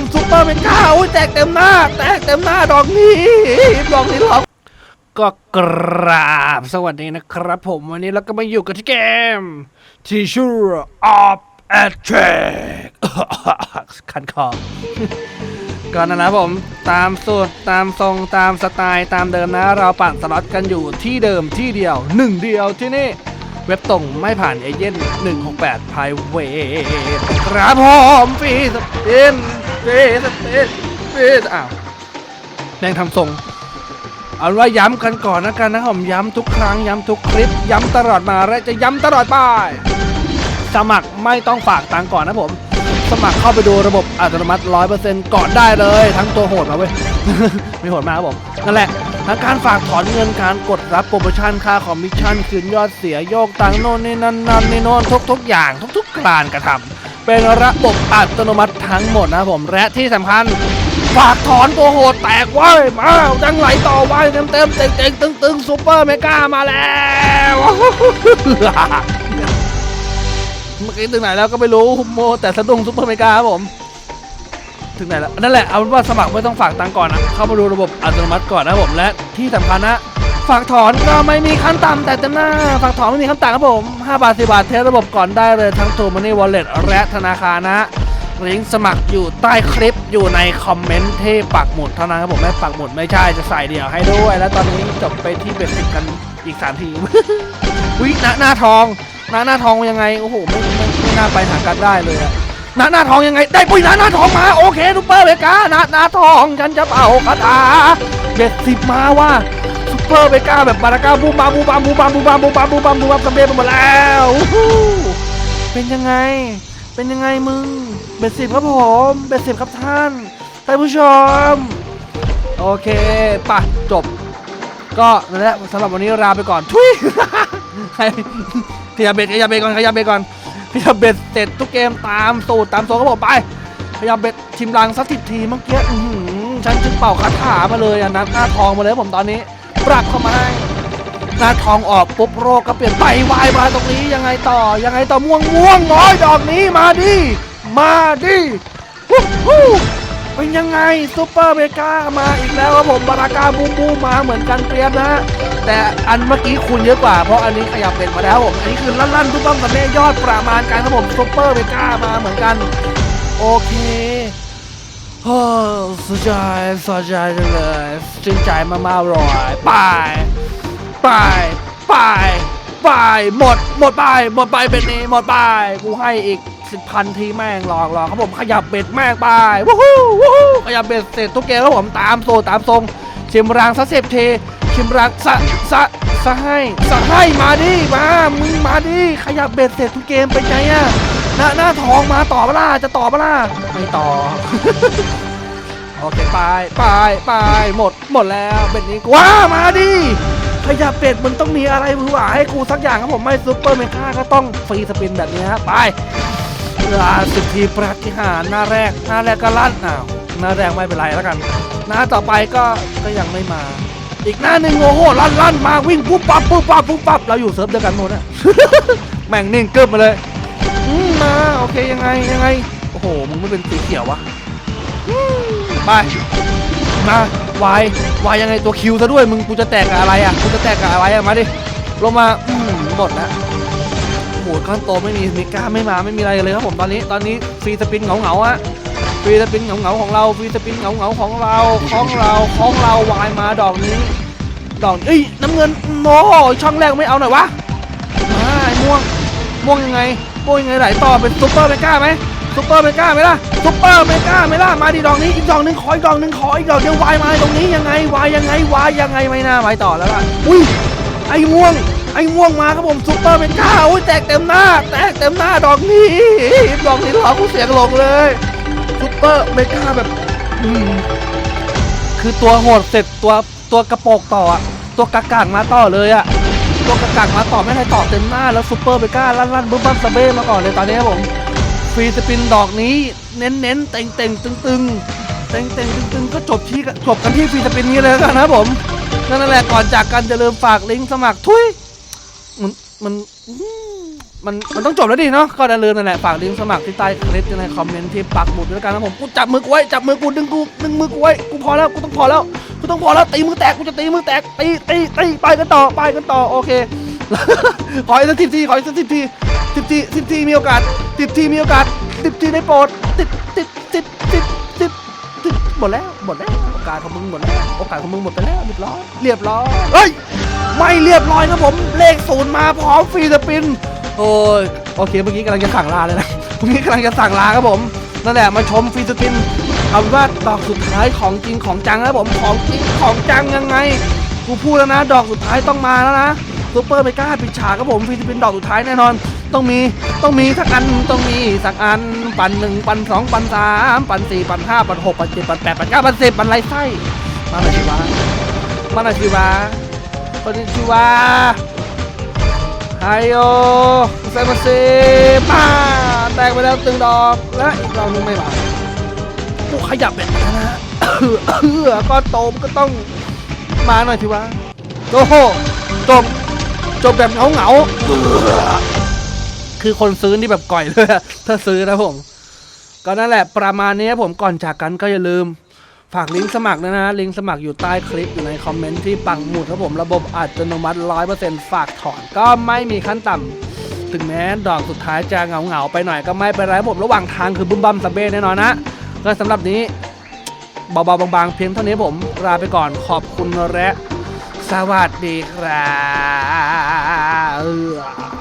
ผมซุปเปอร์เป็นก้าอุ้ยแตกเต็มหน้า แตกเต็มหน้าดอกนี้ดอกนี้หรอกก็กราบสวัสดีนะครับผมวันนี้เราก็มาอยู่กันที่เกมที่ชื่อ of Attack คันคอก็นั่นะผมตามสูตรตามทรงตามสไตล์ตามเดิมนะ เราปั่นสล็อตกันอยู่ที่เดิมที่เดียวหนึ่งเดียวที่นี่ เว็บตรงไม่ผ่านเอเย่น168 p r i v a t ครับผมฟีสปินฟีสปินฟีสอ้าวแม่งทำทรงเอาว่าย้ำกันก่อนนะกันนะผมย้ำทุกครั้งย้ำทุกคลิป ย้ำตลอดมาและจะย้ำตลอดไป สมัครไม่ต้องฝากตังก่อนนะผม สมัครเข้าไปดูระบบอัตโนมัติ 100%ก่อนได้เลย ทั้งตัวโหดมาเว้ย ไม่โหดมากครับผม นั่นแหละ ทั้งการฝากถอนเงินการกดรับโปรโมชั่นค่าคอมมิชชั่นคืนยอดเสียโยกตังโน่นนี่นั่นนั่นนี่โน่นทุกทุกอย่างทุกๆกการกระทำเป็นระบบอัตโนมัติทั้งหมดนะผมและที่สำคัญฝากถอนตัวโหดแตกว้ยมาจังไหลต่อไว้เต็มเต็มเต็งเต็งตึงตึงซูเปอร์เมกามาแล้วเมื่อกี้ถึงไหนแล้วก็ไม่รู้โมแต่สะดุ้งซุปเปอร์เมกาครับผม ถึงไหนแล้วนั่นแหละเอาเป็นว่าสมัครไม่ต้องฝากตังก่อนนะเข้ามาดูระบบอัตโนมัติก่อนนะผมและที่สำคัญนะฝากถอนก็ไม่มีขั้นต่ำแต่เต็มหน้าฝากถอนไม่มีขั้นต่ำครับผม5บาท10บาทเทสระบบก่อนได้เลยทั้ง True Money Wallet และธนาคารนะลิงก์สมัครอยู่ใต้คลิปอยู่ในคอมเมนต์ที่ปักหมุดเท่านั้นครับผมไม่ปักหมุดไม่ใช่จะใส่เดี่ยวให้ด้วย แล้วตอนนี้จบไปที่เบ็ดสิบกันอีกสามทีวิหน้าหน้าทองหน้าหน้าทองยังไงโอ้โหไม่ไม่ไม่น่าไปหากันได้เลยอะ หน้าหน้าทองยังไง ได้ปุ้ยหน้าหน้าทองมาโอเคซุปเปอร์เบกาหน้าหน้าทองฉันจะเป่าคาถาเบ็ดสิบมาว่าซุปเปอร์เบกาแบบบาราก้าบูมบามบูมบามบูมบามบูมบามบูมบามบูมบามบูมบามสำเร็จไปหมดแล้วอู้หูเป็นยังไง เป็นยังไงมึงเบ็ดสิบครับผมเบ็ดสิบครับท่านท่านผู้ชม โอเคป่ะจบ ก็นั่นแหละสำหรับวันนี้ลาไปก่อนทุยใครขยับเบ็ดขยับเบ็ดก่อนขยับเบ็ดก่อน พยาเบ็ดเสร็จทุกเกมตามสูตรตามโซนครับอกไป พยาเบ็ดชิมลังสักสิบทีเมื่อกี้ฉันจึงเป่าคาถามาเลยอันนั้นหน้าทองมาเลยผมตอนนี้ปรับเข้ามาให้หน้าทองออกปุ๊บโรคก็เปลี่ยนไปวายมาตรงนี้ยังไงต่อยังไงต่อม่วงม่วงน้อยดอกนี้มาดิมาดิวู้ฮู้ เป็นยังไงซูเปอร์เมกามาอีกแล้วครับผมบารากาบูมบูมาเหมือนกันเตรียมนะฮะแต่อันเมื่อกี้คุณเยอะกว่าเพราะอันนี้ขยับเป็นมาแล้วผมอันนี้คือลั่นๆทุกต้องสเร็จยอดประมาณการครับผมซูเปอร์เมกามาเหมือนกัน โอเคโอ้สุดใจสุดใจเลยชื่นใจมากๆเลยไปไปไป ไป หมด หมดไป หมดไปเป็นนี้หมดไป กูให้อีกสิบพันทีแม่งลองลองครับผมขยับเบ็ดแม่งไปวู้ฮู้วู้ฮู้ขยับเบ็ดเสร็จทุกเกมครับผมตามโซตามทรงชิมรางซะเสพเทชิมรางสะสะสะให้สะให้มาดิมามึงมาดิขยับเบ็ดเสร็จทุกเกมเป็นไงอะหน้าหน้าทองมาต่อปะล่ะจะต่อปะล่ะไม่ต่อโอเคไปไปไปหมดหมดแล้วเป็นนี้ว้ามาดิ ขยับเป็ดมันต้องมีอะไรมือหวาให้กูสักอย่างครับผมไม่ซุปเปอร์เมกาก็ต้องฟรีสปินแบบนี้ฮะไปลาสิบทีปฏิหารหน้าแรกหน้าแรกก็ลั่นอ้าวหน้าแรกไม่เป็นไรแล้วกัน หน้าต่อไปก็ก็ยังไม่มา อีกหน้าหนึ่งโอ้โหลั่นลั่นมาวิ่งปุ๊บปั๊บปุ๊บปั๊บปุ๊บปั๊บเราอยู่เซิร์ฟเดียวกันหมดอะแม่งนิ่งเกิบมาเลยมมาโอเคยังไงยังไงโอ้โหมึงไม่เป็นสีเขียววะไปมา วายวายยังไงตัวคิวซะด้วยมึงกูจะแตกกับอะไรอะกูจะแตกกับอะไรอะมาดิลงมาอืมหมดแล้วโอ้โหก้อนโตไม่มีมิก้าไม่มาไม่มีอะไรเลยครับผมตอนนี้ตอนนี้ฟรีสปินเหงาเหงาๆอะฟรีสปินเหงาเหงาของเราฟรีสปินเหงาเหงาของเราของเราของเราวายมาดอกนี้ ดอกเอ้ยน้ำเงินโอ้โหช่องแรกไม่เอาหน่อยวะมาไอ้ม่วงม่วงยังไงม่วงยังไงไหลต่อเป็นซุปเปอร์เมก้าไหม ซุปเปอร์เมกาไหมล่ะซุปเปอร์เมกาไหมล่ะมาดิดอกนี้อีกดอกหนึ่งขออีกดอกหนึ่งขออีกดอกเดียววายมาตรงนี้ยังไงวายยังไงวายยังไงไม่น่าไปต่อแล้วล่ะอุ้ยไอ้ม่วงไอ้ม่วงมาครับผมซุปเปอร์เมกาอุ้ยแตกเต็มหน้า แตกเต็มหน้าดอกนี้ดอกนี้หลอกผู้เสียงลงเลยซุปเปอร์เมกาแบบอืมคือตัวโหดเสร็จตัวตัวกระโปรงต่ออะตัวกากางมาต่อเลยอะตัวกระกักมาต่อไม่ได้ต่อเต็มหน้าแล้วซูเปอร์เบก้าลั่นลั่นบึ้มบั้มสเบ้มาก่อนเลยตอนนี้ครับผม รีสปินดอกนี้ เน้นเน้นเต็งเต็งตึงตึงเต็งเต็งตึงตึงก็จบที่จบกันที่ฟรีสปินนี้เลยกันนะผมนั่นแหละก่อนจากกันจะลืมฝากลิงก์สมัครทุยมันมันมันมันต้องจบแล้วดิเนาะก็อย่าลืมนั่นแหละฝากลิงก์สมัครที่ใต้คลิปในคอมเมนต์ที่ปักหมุดด้วยกันนะผมกูจับมือกูไว้จับมือกูดึงกูดึงมือกูไว้กูพอแล้วกูต้องพอแล้วกูต้องพอแล้วตีมือแตกกูจะตีมือแตกตีตีตีไปกันต่อไปกันต่อโอเค ขออีกสักสิบทีขออีกสักสิบทีสิบทีสิบทีมีโอกาสสิบทีมีโอกาสสิบทีได้โปรดสิบสิบสิบสิบสิบสิบหมดแล้วหมดแล้วโอกาสของมึงหมดแล้วโอกาสของมึงหมดไปแล้วเรียบร้อยเรียบร้อยเฮ้ยไม่เรียบร้อยครับผมเลขศูนย์มาพร้อมฟรีสปินโอ้ยโอเคเมื่อกี้กำลังจะสั่งลาเลยนะเมื่อกี้กำลังจะสั่งลาครับผมนั่นแหละมาชมฟรีสปินเอาว่าดอกสุดท้ายของจริงของจังครับผมของจริงของจังยังไงกูพูดแล้วนะ ดอกสุดท้ายต้องมาแล้วนะ ซูเปอร์เมกาปิดฉากครับผมฟิลิปปินดอกสุดท้ายแน่นอน ต้องมีต้องมีสักอันต้องมีสักอันปันหนึ่งปันสองปันสามปันสี่ปันห้าปันหกปันเจ็ดปันแปดปันเก้าปั่นสิบปันไรไส้มาหน่อยสิวะมาหน่อยสิวะคนนี้สิวะไฮโอเซมาเซป้าแตกไปแล้วตึงดอกและอีกดอกนึงไม่มากูขยับแบบนี้นะเออก็โตมก็ต้องมาหน่อยสิวะโอ้โหจบ จบแบบเหงาเหงาๆคือคนซื้อนี่แบบก่อยเลยอะถ้าซื้อนะผม ก็นั่นแหละประมาณนี้ผมก่อนจากกันก็อย่าลืม ฝากลิงก์สมัครด้วยนะลิงก์สมัครอยู่ใต้คลิปอยู่ในคอมเมนต์ที่ปังหมุดครับผมระบบอัตโนมัติ100%ฝากถอนก็ไม่มีขั้นต่ำถึงแม้ดอกสุดท้ายจะเหงาเหงาๆไปหน่อยก็ไม่เป็นไรผมระหว่างทางคือบึ้มบัมสเบ้แน่นอนนะก็สำหรับนี้เบาๆบางๆเพียงเท่านี้ผมลาไปก่อนขอบคุณและ สวัสดีครับ